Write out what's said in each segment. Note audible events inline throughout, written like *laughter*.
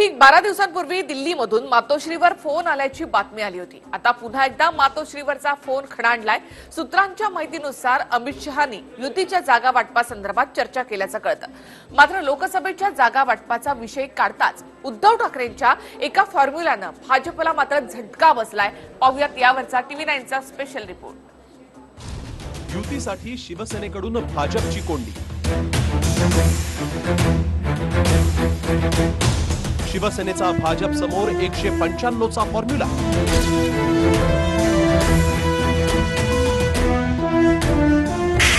ठीक बारा दिवसांपूर्वी दिल्लीमधून मातोश्रीवर फोन आल्याची बातमी आली होती. आता पुन्हा एकदा मातोश्रीवरचा फोन खणाणलाय. सूत्रांच्या माहितीनुसार अमित शहानी युतीच्या जागा वाटपासंदर्भात चर्चा केल्याचं कळतं. मात्र लोकसभेच्या जागा वाटपाचा विषय काढताच उद्धव ठाकरेंच्या एका फॉर्म्युल्यानं भाजपला मात्र झटका बसलाय. पाहुयात यावरचा टीव्ही नाईनचा स्पेशल रिपोर्ट. युतीसाठी शिवसेनेकडून भाजपची कोंडी. शिवसेनेचा भाजप समोर एकशे पंच्याण्णवचा फॉर्म्युला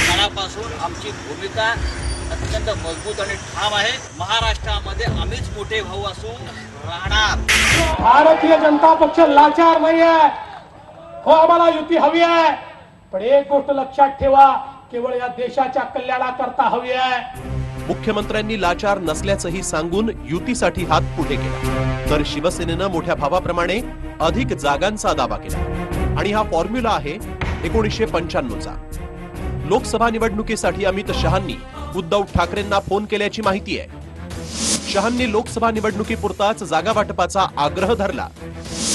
काळापासून आमची भूमिका अत्यंत मजबूत आणि ठाम आहे. महाराष्ट्रामध्ये आम्हीच मोठे भाऊ असून राहणार. भारतीय जनता पक्ष लाचार नाही आहे हो आम्हाला युती हवी आहे. पण एक गोष्ट लक्षात ठेवा केवळ या देशाच्या कल्याणाकरता हवी आहे. मुख्यमंत्र्यांनी लाचार नसल्याचंही सांगून युतीसाठी हात पुढे केला. तर शिवसेनेनं मोठ्या भावाप्रमाणे अधिक जागांचा दावा केला. आणि हा फॉर्म्युला आहे एकोणीसशे पंच्याण्णवचा. लोकसभा निवडणुकीसाठी अमित शहांनी उद्धव ठाकरेंना फोन केल्याची माहिती आहे. शहांनी लोकसभा निवडणुकीपुरताच जागा वाटपाचा आग्रह धरला.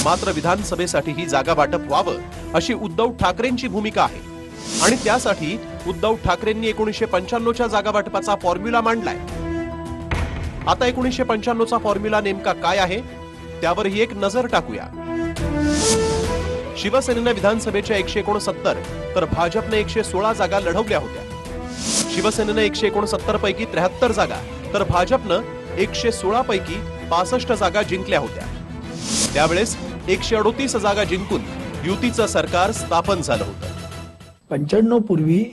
मात्र विधानसभेसाठी ही जागा वाटप व्हावं अशी उद्धव ठाकरेंची भूमिका आहे. आणि त्यासाठी उद्धव ठाकरेंनी एकोणीसशे पंच्याण्णवच्या जागा वाटपाचा फॉर्म्युला मांडलाय. आता एकोणीसशे पंच्याण्णवचा फॉर्म्युला नेमका काय आहे त्यावरही एक नजर टाकूया. शिवसेनेनं विधानसभेच्या एकशे एकोणसत्तर तर भाजपनं एकशे सोळा जागा लढवल्या होत्या. शिवसेनेनं एकशे एकोणसत्तर पैकी त्र्याहत्तर जागा तर भाजपनं एकशे सोळा पैकी पासष्ट जागा जिंकल्या होत्या. त्यावेळेस एकशे अडोतीस जागा जिंकून युतीचं सरकार स्थापन झालं होतं. पंच्याण्णव पूर्वी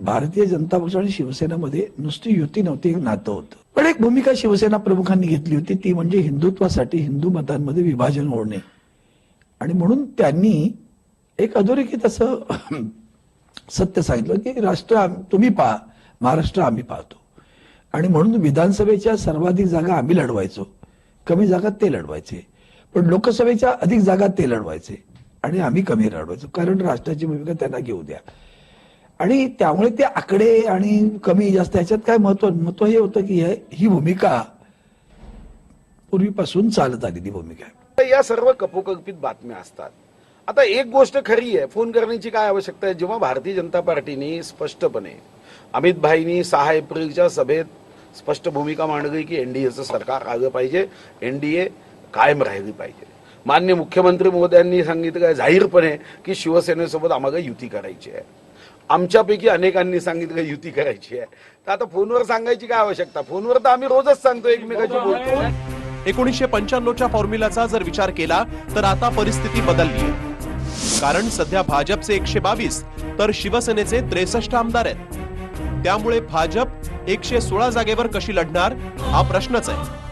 भारतीय जनता पक्ष आणि शिवसेनामध्ये नुसती युती नव्हती एक नातं होतं. पण एक भूमिका शिवसेना प्रमुखांनी घेतली होती ती म्हणजे हिंदुत्वासाठी हिंदू मतांमध्ये विभाजन होणे आणि म्हणून त्यांनी एक अधोरेखित असं *clears throat* सत्य सांगितलं की राष्ट्र तुम्ही पहा महाराष्ट्र आम्ही पाहतो. आणि म्हणून विधानसभेच्या सर्वाधिक जागा आम्ही लढवायचो. कमी जागा ते लढवायचे. पण लोकसभेच्या अधिक जागा ते लढवायचे. आणि आम्ही कमी रडवायचो कारण राष्ट्राची भूमिका त्यांना घेऊ द्या. आणि त्यामुळे ते आकडे आणि कमी जास्त याच्यात काय महत्त्व महत्त्व हे होतं की ही भूमिका पूर्वीपासून चालत आलेली भूमिका आहे. या सर्व कपोकल्पित बातम्या असतात. आता एक गोष्ट खरी आहे फोन करण्याची काय आवश्यकता आहे? जेव्हा भारतीय जनता पार्टीने स्पष्टपणे अमित भाईनी सहा एप्रिलच्या सभेत स्पष्ट भूमिका मांडली की एनडीएचं सरकार आलं पाहिजे एनडीए कायम राहिली पाहिजे. मान्य मुख्यमंत्री महोदयांनी सांगितलं जाहीरपणे की शिवसेनेसोबत आम्हाला युती करायची आहे. आमच्यापैकी अनेकांनी सांगितलं युती करायची आहे. तर आता फोनवर सांगायची काय आवश्यकता? फोनवर तर आम्ही रोजच सांगतो एकमेकाची बोलतो. एकोणीसशे पंच्याण्णवच्या फॉर्म्युल्याचा जर विचार केला तर आता परिस्थिती बदलली आहे. कारण सध्या भाजपचे एकशे बावीस तर शिवसेनेचे त्रेसष्ट आमदार आहेत. त्यामुळे भाजप एकशे सोळा जागेवर कशी लढणार हा प्रश्नच आहे.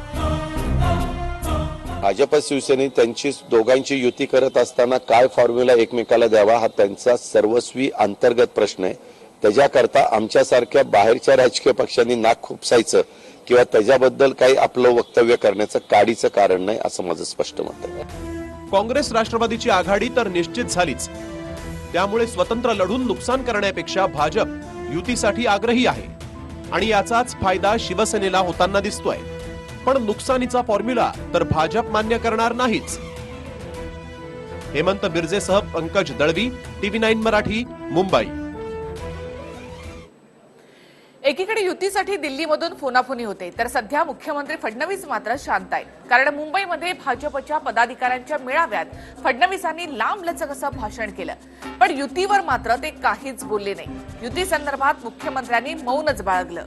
भाजप शिवसेने त्यांची दोघांची युती करत असताना काय फॉर्म्युला एकमेकाला द्यावा हा त्यांचा सर्वस्वी अंतर्गत प्रश्न आहे. त्याच्याकरता आमच्यासारख्या बाहेरच्या राजकीय पक्षांनी नाक खुपसायचं किंवा त्याच्याबद्दल काही आपलं वक्तव्य करण्याचं काडीचं कारण नाही असं माझं स्पष्ट मत आहे. काँग्रेस राष्ट्रवादीची आघाडी तर निश्चित झालीच. त्यामुळे स्वतंत्र लढून नुकसान करण्यापेक्षा भाजप युतीसाठी आग्रही आहे. आणि याचाच फायदा शिवसेनेला होताना दिसतोय. पण नुकसानीचा फॉर्म्युला तर भाजप मान्य करणार नाहीच. हेमंत बिर्जेसह पंकज दळवी टीव्ही नाईन मराठी मुंबई. एकीकडे युतीसाठी दिल्लीमधून फोनाफोनी होते तर सध्या मुख्यमंत्री फडणवीस मात्र शांत आहेत. कारण मुंबईमध्ये भाजपच्या पदाधिकाऱ्यांच्या मेळाव्यात फडणवीसांनी लांबलचक असं भाषण केलं. पण युतीवर मात्र ते काहीच बोलले नाही. युती संदर्भात मुख्यमंत्र्यांनी मौनच बाळगलं.